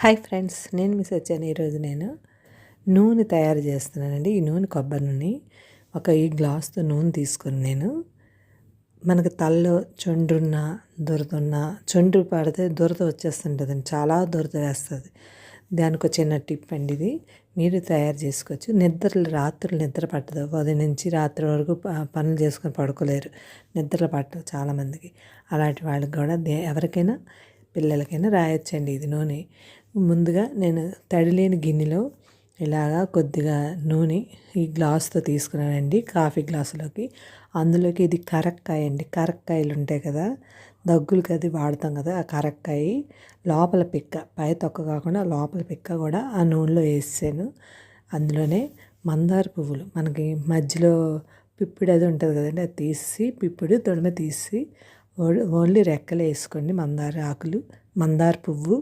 Hi friends నేను miss వచ్చాను ఈరోజు నేను నూనె తయారు చేస్తున్నానండి. ఈ నూనె కొబ్బరి నూనె ఒక ఈ గ్లాస్తో నూనె తీసుకుని నేను మనకు తలలో చొండ్రున్న దురదున్న చొండ్రు పడితే దురద వచ్చేస్తుంటుందండి. చాలా దురద వేస్తుంది. దానికి ఒక చిన్న టిప్ అండి ఇది. మీరు తయారు చేసుకోవచ్చు. నిద్రలు రాత్రులు నిద్ర పట్టదు. ఉదయం నుంచి రాత్రి వరకు పనులు చేసుకొని పడుకోలేరు. నిద్రలు పట్టదు చాలామందికి. అలాంటి వాళ్ళకి కూడా ఎవరికైనా పిల్లలకైనా రాయొచ్చండి ఇది నూనె. ముందుగా నేను తడి లేని గిన్నెలో ఇలాగా కొద్దిగా నూనె ఈ గ్లాస్తో తీసుకున్నానండి కాఫీ గ్లాసులోకి. అందులోకి ఇది కరక్కాయ అండి కరక్కాయలు ఉంటాయి కదా దగ్గులకి అది వాడతాం కదా ఆ కరక్కాయ. లోపల పిక్క పై తొక్క కాకుండా లోపల పిక్క కూడా ఆ నూనెలో వేసాను అందులోనే మందార పువ్వులు మనకి మధ్యలో పిప్పిడి అది ఉంటుంది కదండి అది తీసి పిప్పిడి తొడిమ తీసి ఓన్లీ రెక్కలు వేసుకోండి మందార ఆకులు మందార పువ్వు.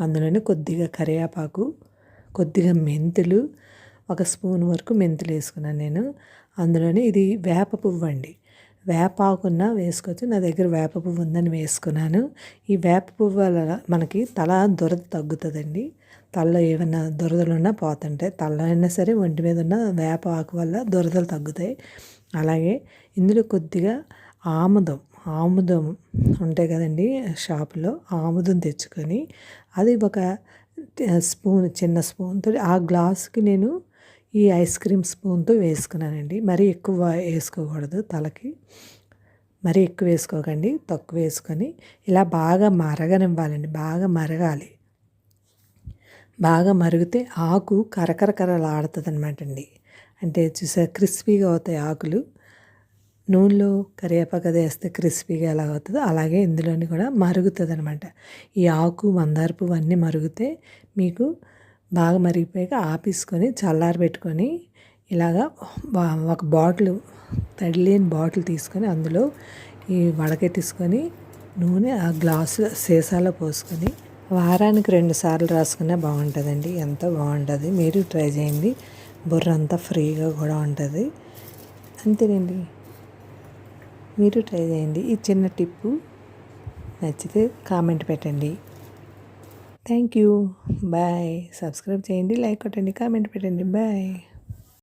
అందులోనే కొద్దిగా కరివేపాకు కొద్దిగా మెంతులు ఒక స్పూన్ వరకు మెంతులు వేసుకున్నాను నేను. అందులోనే ఇది వేప పువ్వు అండి. వేపాకున్న వేసుకోవచ్చు. నా దగ్గర వేప పువ్వు ఉందని వేసుకున్నాను. ఈ వేప పువ్వు వల్ల మనకి తల దురద తగ్గుతుందండి. తలలో ఏమైనా దురదలు ఉన్నా పోతుంటాయి. తలలో అయినా సరే ఒంటి మీద ఉన్న వేప ఆకు వల్ల దురదలు తగ్గుతాయి. అలాగే ఇందులో కొద్దిగా ఆముదం ఆముదం ఉంటాయి కదండి షాపులో ఆముదం తెచ్చుకొని అది ఒక స్పూన్ చిన్న స్పూన్తో ఆ గ్లాస్కి నేను ఈ ఐస్ క్రీమ్ స్పూన్తో వేసుకున్నానండి. మరీ ఎక్కువ వేసుకోకూడదు తలకి. మరీ ఎక్కువ వేసుకోకండి తక్కువ వేసుకొని ఇలా బాగా మరగనివ్వాలండి బాగా మరగాలి. బాగా మరిగితే ఆకు కరకరకరలాడుతుంది అనమాట అండి అంటే చూసా క్రిస్పీగా అవుతాయి ఆకులు. నూనెలో కరివేపాకు అది వేస్తే క్రిస్పీగా ఎలా అవుతుందో అలాగే ఇందులోని కూడా మరుగుతుంది అనమాట ఈ ఆకు మందారపు అన్నీ మరుగుతే మీకు బాగా మరిగిపోయాక ఆపేసుకొని చల్లారి పెట్టుకొని ఇలాగా ఒక బాటిల్ తడిలేని బాటిల్ తీసుకొని అందులో ఈ వడకెట్టేసుకొని నూనె ఆ గ్లాసు సీసాలో పోసుకొని వారానికి రెండు సార్లు రాసుకున్నా బాగుంటుందండి. ఎంతో బాగుంటుంది? మీరు ట్రై చేయండి. బుర్ర అంతా ఫ్రీగా కూడా ఉంటుంది. అంతేనండి. మీరు ట్రై చేయండి. ఈ చిన్న టిప్పు నచ్చితే కామెంట్ పెట్టండి. Thank you. బాయ్. సబ్స్క్రైబ్ చేయండి. లైక్ కొట్టండి. కామెంట్ పెట్టండి. బాయ్.